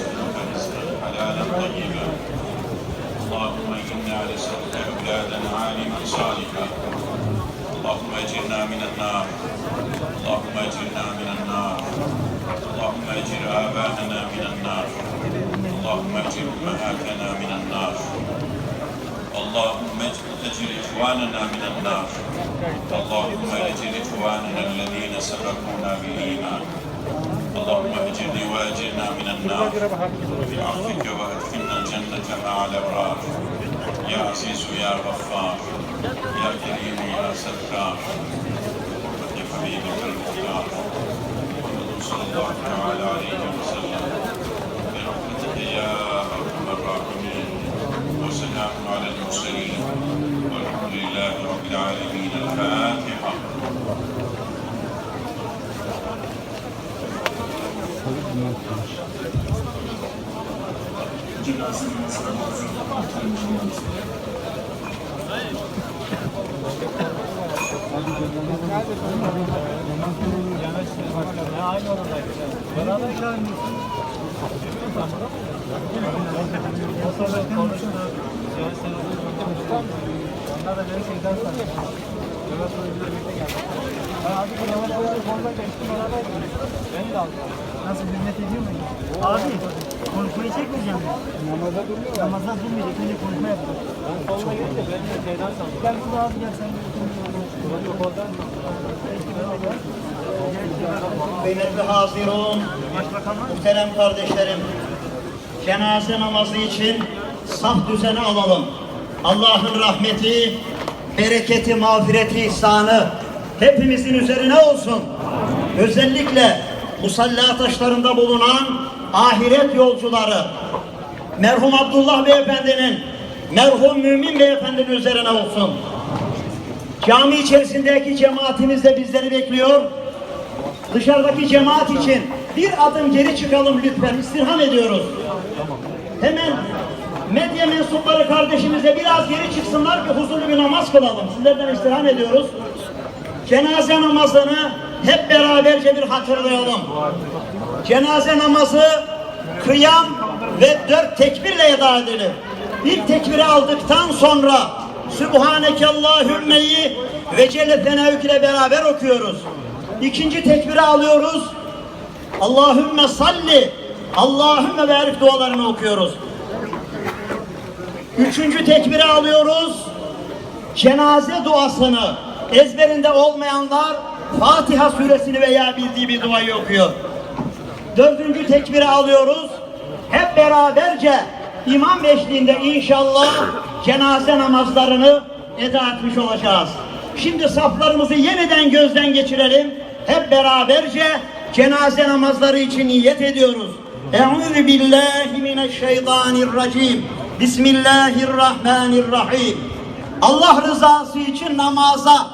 إنا نسألك حلالا طيبا اللهم إنا نسألك أولادا عالما صالحا. اللهم أجرنا من النار. اللهم أجرنا من النار. اللهم أجر آباءنا من النار. اللهم أجر أمهاتنا من النار. اللهم أجر إخواننا من النار. اللهم أجر إخواننا الذين سبقونا بالإيمان. اللهم بعفوك وأدخلنا الجنة مع الأبرار يا عزيز يا غفار يا كريم يا ستار يا حبيبك المختار محمد صلى الله تعالى عليه وسلم برحمتك يا أرحم الراحمين وسلام على المرسلين والحمد لله رب العالمين الفاتحة Aynı oradaydı. Beraber şahinlisin. O sırada konuştu. Onlar da beni şeyden sanıyor. Mehmet Hoca birlikte geldi. Ben abi bu konuda. Nasıl hürmet ediyor muyum? Abi konuşmayı çekmeyeceğim? Namaza durmuyor. Namaza durmayacak. Önce konuşma yapacağız. Ben koluna gelince beni de şeyden sandım. Gel burada abi gel sen de. Yok oradan. Kıymetli hazirun, muhterem kardeşlerim, cenaze namazı için saf düzeni alalım. Allah'ın rahmeti, bereketi, mağfireti, ihsanı hepimizin üzerine olsun. Özellikle musalla taşlarında bulunan ahiret yolcuları, merhum Abdullah Beyefendi'nin, merhum Mümin Beyefendi'nin üzerine olsun. Cami içerisindeki cemaatimiz de bizleri bekliyor. Dışarıdaki cemaat için bir adım geri çıkalım lütfen. istirham ediyoruz. Hemen medya mensupları kardeşimize biraz geri çıksınlar ki huzurlu bir namaz kılalım. Sizlerden istirham ediyoruz. Cenaze namazını hep beraberce bir hatırlayalım. Cenaze namazı kıyam ve dört tekbirle eda edilir. İlk tekbiri aldıktan sonra Sübhaneke Allahümme'yi ve Celle Fenevk ile beraber okuyoruz. İkinci tekbiri alıyoruz. Allahümme salli, Allahümme barik dualarını okuyoruz. Üçüncü tekbiri alıyoruz. Cenaze duasını ezberinde olmayanlar Fatiha suresini veya bildiği bir duayı okuyor. Dördüncü tekbiri alıyoruz. Hep beraberce imam eşliğinde inşallah cenaze namazlarını eda etmiş olacağız. Şimdi saflarımızı yeniden gözden geçirelim. Hep beraberce cenaze namazları için niyet ediyoruz. Eûzü billahi mineşşeytanirracim. Bismillahirrahmanirrahim. Allah rızası için namaza